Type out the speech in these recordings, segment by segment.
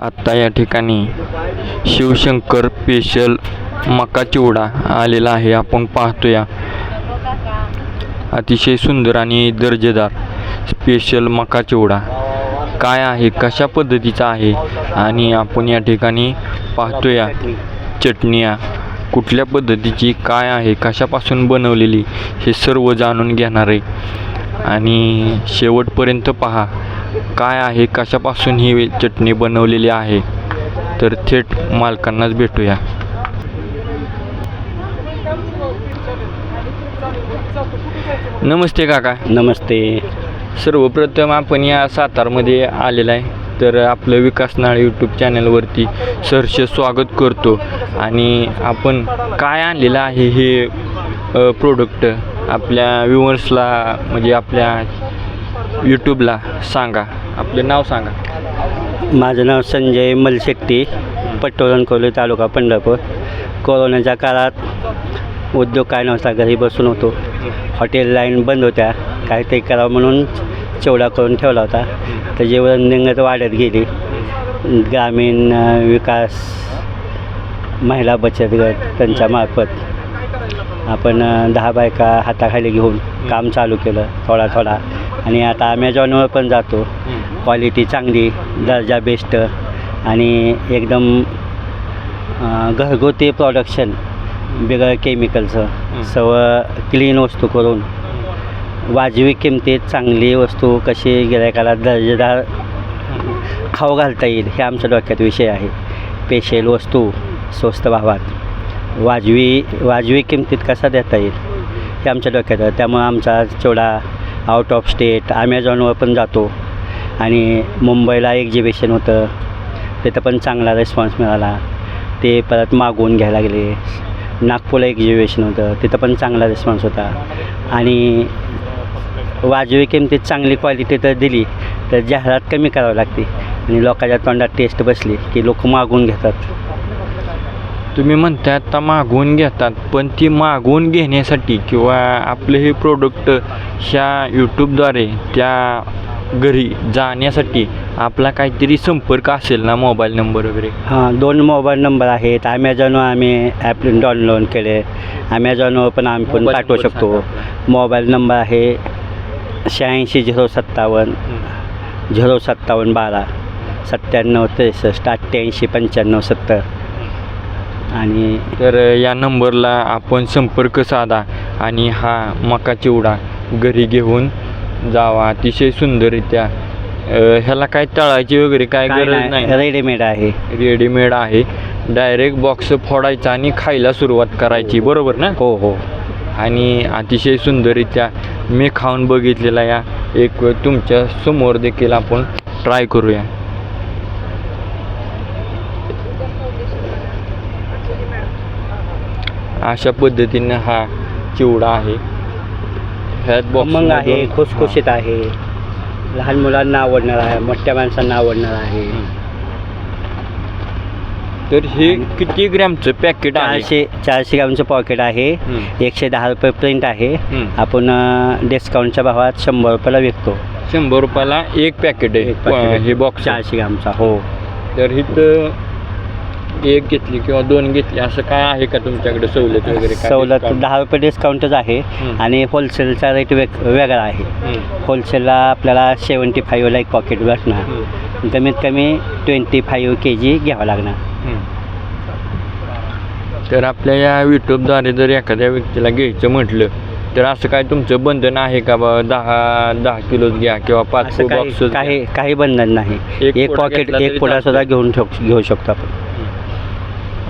आत्ता या ठिकाणी शिवशंकर स्पेशल मका चिवडा आलेला आहे. आपण पाहतोया. अतिशय सुंदर आणि दर्जेदार स्पेशल मका चिवडा. काय आहे? कशा पद्धतीचा आहे? आणि आपण या ठिकाणी पाहतोया चटण्या. कुठल्या पद्धतीची काय आहे? कशापासून बनवलेली? हे सर्व जाणून घेणार आहे. आणि शेवटपर्यंत पहा. काय आहे कशापासून ही चटणी बनवलेली आहे? तर थेट मालकांनाच भेटूया. नमस्ते काका. नमस्ते. सर्वप्रथम आपण या सातारमध्ये आलेला आहे. तर आपलं विकास नाळ यूट्यूब चॅनलवरती सहर्ष स्वागत करतो. आणि आपण काय आणलेलं आहे हे प्रोडक्ट आपल्या व्ह्युअर्सला म्हणजे आपल्या यूट्यूबला सांगा. आपले नाव सांगा. माझं नाव संजय मलशेट्टी पटोलनकोली तालुका पंढरपूर. कोरोनाच्या काळात उद्योग काय नव्हता घरी बसून होतो. हॉटेल लाईन बंद होत्या. काहीतरी करावं म्हणून चेवडा करून ठेवला होता. त्याची निंगत वाढत गेली ग्रामीण विकास महिला बचत गट त्यांच्यामार्फत आपण दहा बायका हाताखाली घेऊन काम चालू केलं थोडा थोडा. आणि आता अमेझॉनवर पण जातो. क्वालिटी चांगली दर्जा बेस्ट आणि एकदम घरगुती प्रोडक्शन बिगर केमिकलचं सर्व क्लीन वस्तू करून. वाजवी किमतीत चांगली वस्तू कशी गिरायकाला दर्जेदार खाऊ घालता येईल हे आमच्या डोक्यात विषय आहे. स्पेशल वस्तू स्वस्त भावात. वाजवी वाजवी किमतीत कसा देता येईल हे आमच्या डोक्यात आहे. त्यामुळं आमचा चिवडा आउट ऑफ स्टेट ॲमेझॉनवर पण जातो. आणि मुंबईला एक्झिबिशन होतं. तिथं पण चांगला रिस्पॉन्स मिळाला. ते परत मागवून घ्यायला गेले नागपूरला एक्झिबिशन होतं. तिथं पण चांगला रिस्पॉन्स होता. आणि वाजवी किमतीत चांगली क्वालिटी तर दिली. तर जाहिरात कमी करावी लागते. आणि लोकांच्या तोंडात टेस्ट बसली की लोक मागून घेतात. तुम्ही म्हणता आता मागवून घेतात. पण ती मागवून घेण्यासाठी किंवा आपलं हे प्रोडक्ट ह्या यूट्यूबद्वारे त्या घरी जाण्यासाठी आपला काहीतरी संपर्क असेल ना मोबाईल नंबर वगैरे? हां दोन मोबाईल नंबर आहेत. ॲमेझॉनवर आम्ही ॲप डाउनलोड केले. ॲमेझॉनवर पण आम्ही पण पाठवू शकतो. मोबाईल नंबर आहे शहाऐंशी झिरो सत्तावन्न झिरो सत्तावन्न बारा सत्त्याण्णव त्रेसष्ट अठ्ठ्याऐंशी पंच्याण्णव सत्तर. आणि तर या नंबरला आपण संपर्क साधा आणि हा मका चिवडा घरी घेऊन जावा. अतिशय सुंदररित्या. ह्याला काय तळायची वगैरे काय गरज नाही. नाही. रेडीमेड आहे. रेडीमेड आहे. डायरेक्ट बॉक्स फोडायचा आणि खायला सुरुवात करायची. बरोबर ना? हो हो. आणि अतिशय सुंदररित्या मी खाऊन बघितलेला या. एक तुमच्यासमोर देखील आपण ट्राय करूया. अशा पद्धतीने हा चिवडा आहे. ह्यात box आहे खुसखुशीत आहे. लहान मुलांना आवडणार आहे मोठ्या माणसांना आवडणार आहे. तर हे किती ग्रॅमचं पॅकेट आहे? चारशे चारशे ग्रामचं पॉकेट आहे. हम्म. एकशे दहा रुपये प्रिंट आहे. हम्म. आपण डिस्काउंटच्या भावात शंभर रुपयाला विकतो. शंभर रुपयाला एक पॅकेट एक आहे. packet. हे बॉक्स चारशे ग्रामचा हो. तर इथं एक घेतली किंवा दोन घेतली असं काय आहे का तुमच्याकडे सवलत वगैरे काय सवलत discount? दहा रुपये डिस्काउंटच आहे. आणि होलसेलचा रेट वेग वेगळा आहे. होलसेलला आपल्याला सेवन्टी फाईव्हला एक पॉकेट भेटणार हम्म. कमीत कमी ट्वेंटी फाईव्ह के जी घ्यावं लागणार. तर आपल्या या यूट्यूबद्वारे जर एखाद्या व्यक्तीला घ्यायचं म्हटलं तर असं काय तुमचं बंधन आहे का बा दहा दहा किलोच घ्या किंवा पाच असं काही बॉक्स काही काही बंधन नाही एक एक पुडा पॉकेट घेतला तरी एक पुडा. सुद्धा घेऊन ठेव घेऊ शकतो आपण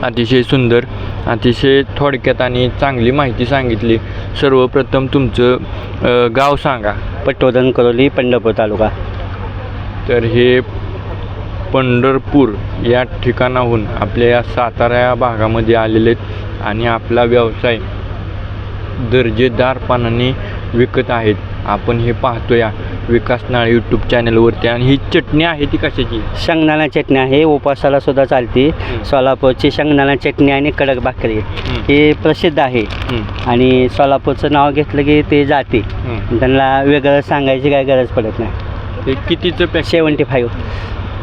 अतिशय सुंदर अतिशय थोडक्यात आणि चांगली माहिती सांगितली. सर्वप्रथम तुमचं गाव सांगा. पटवर्धन करोली पंढरपूर तालुका. तर हे पंढरपूर या ठिकाणाहून आपल्या या सातारा या भागामध्ये आलेले आहेत. आणि आपला व्यवसाय दर्जेदारपणाने विकत आहेत. आपण हे पाहतो या विकास नाळ यूट्यूब चॅनलवरती आणि ही चटणी आहे ती कशाची? शेंगदाणा चटणी आहे. उपवासाला सुद्धा चालते. सोलापूरची शेंगदाणा चटणी आणि कडक भाकरी. ही प्रसिद्ध आहे. आणि सोलापूरचं नाव घेतलं की ते जाते. त्यांना वेगळं सांगायची काय गरज पडत नाही. हे कितीचं पॅक? Seventy five.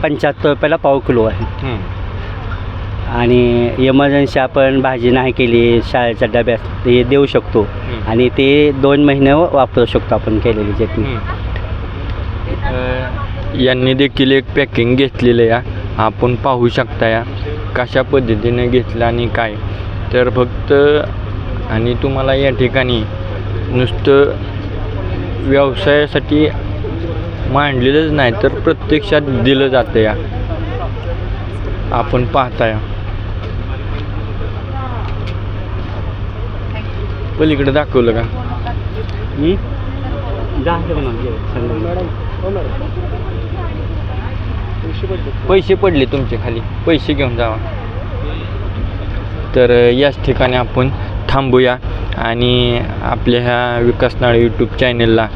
पंच्याहत्तर रुपयाला पाव किलो आहे. आणि इमर्जन्सी आपण भाजी नाही केली शाळेच्या डब्यात ते देऊ शकतो. आणि ते दोन महिने वापरू शकतो आपण केलेली चटणी अ, यांनी देखील एक पॅकिंग घेतलेलं या. आपण पाहू शकता या कशा पद्धतीने घेतलं आणि काय. तर फक्त आणि तुम्हाला या ठिकाणी नुसतं व्यवसायासाठी मांडलेलंच नाही तर प्रत्यक्षात दिलं जातं या. आपण पाहताय पलीकडे दाखवलं का. पैसे पडले तुमचे खाली पैसे घेऊन जावा तर याच ठिकाणी आपण थांबूया आणि आपल्या ह्या विकास नाळे यूट्यूब चॅनलला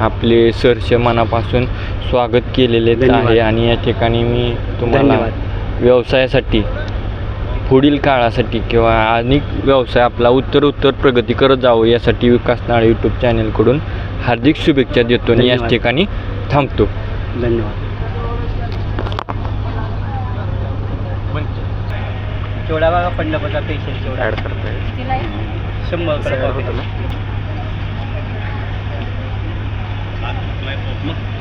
आपले सरचे मनापासून स्वागत केलेले. आहे आणि या ठिकाणी मी तुम्हाला. व्यवसायासाठी पुढील काळासाठी किंवा अनेक व्यवसाय आपला उत्तर उत्तर प्रगती करत जावं यासाठी विकास नाळे यूट्यूब चॅनलकडून हार्दिक शुभेच्छा देतो आणि याच. ठिकाणी थांबतो. धन्यवाद. बघा शंभर. मग